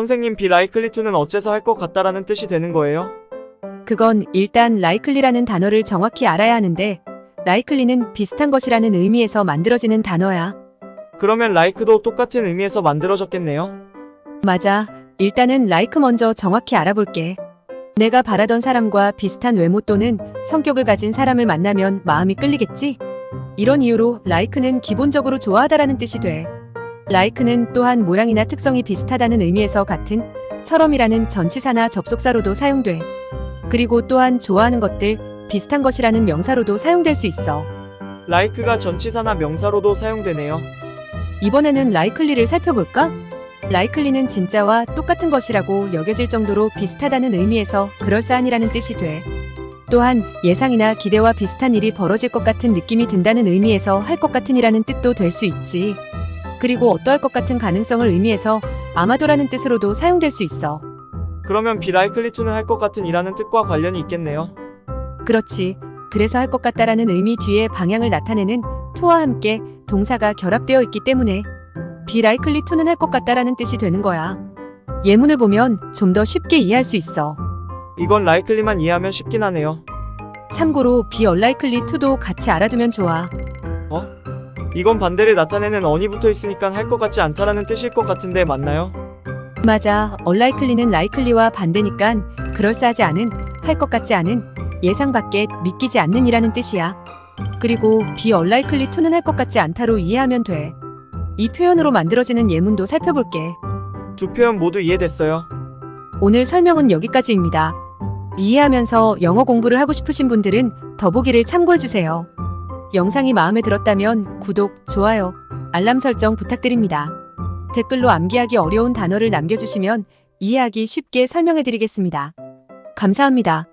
선생님 be likely to는 어째서 할 것 같다라는 뜻이 되는 거예요? 그건 일단 likely라는 단어를 정확히 알아야 하는데 likely는 비슷한 것이라는 의미에서 만들어지는 단어야. 그러면 like도 똑같은 의미에서 만들어졌겠네요. 맞아. 일단은 like 먼저 정확히 알아볼게. 내가 바라던 사람과 비슷한 외모 또는 성격을 가진 사람을 만나면 마음이 끌리겠지? 이런 이유로 like는 기본적으로 좋아하다라는 뜻이 돼. Like는 또한 모양이나 특성이 비슷하다는 의미에서 같은 처럼이라는 전치사나 접속사로도 사용돼. 그리고 또한 좋아하는 것들, 비슷한 것이라는 명사로도 사용될 수 있어. like가 전치사나 명사로도 사용되네요. 이번에는 likely를 살펴볼까? likely는 진짜와 똑같은 것이라고 여겨질 정도로 비슷하다는 의미에서 그럴싸한이라는 뜻이 돼. 또한 예상이나 기대와 비슷한 일이 벌어질 것 같은 느낌이 든다는 의미에서 할 것 같은이라는 뜻도 될 수 있지. 그리고 어떠할 것 같은 가능성을 의미해서 아마도라는 뜻으로도 사용될 수 있어. 그러면 likely to는 할 것 같은 이라는 뜻과 관련이 있겠네요. 그렇지. 그래서 할 것 같다라는 의미 뒤에 방향을 나타내는 to와 함께 동사가 결합되어 있기 때문에 likely to는 할 것 같다라는 뜻이 되는 거야. 예문을 보면 좀 더 쉽게 이해할 수 있어. 이건 likely만 이해하면 쉽긴 하네요. 참고로 unlikely to도 같이 알아두면 좋아. 이건 반대를 나타내는 on이 붙어 있으니까 할 것 같지 않다라는 뜻일 것 같은데 맞나요? 맞아. unlikely는 likely와 반대니까 그럴싸하지 않은, 할 것 같지 않은, 예상 밖에 믿기지 않는 이라는 뜻이야. 그리고 unlikely to는 할 것 같지 않다로 이해하면 돼. 이 표현으로 만들어지는 예문도 살펴볼게. 두 표현 모두 이해됐어요. 오늘 설명은 여기까지입니다. 이해하면서 영어 공부를 하고 싶으신 분들은 더보기를 참고해주세요. 영상이 마음에 들었다면 구독, 좋아요, 알람 설정 부탁드립니다. 댓글로 암기하기 어려운 단어를 남겨주시면 이해하기 쉽게 설명해드리겠습니다. 감사합니다.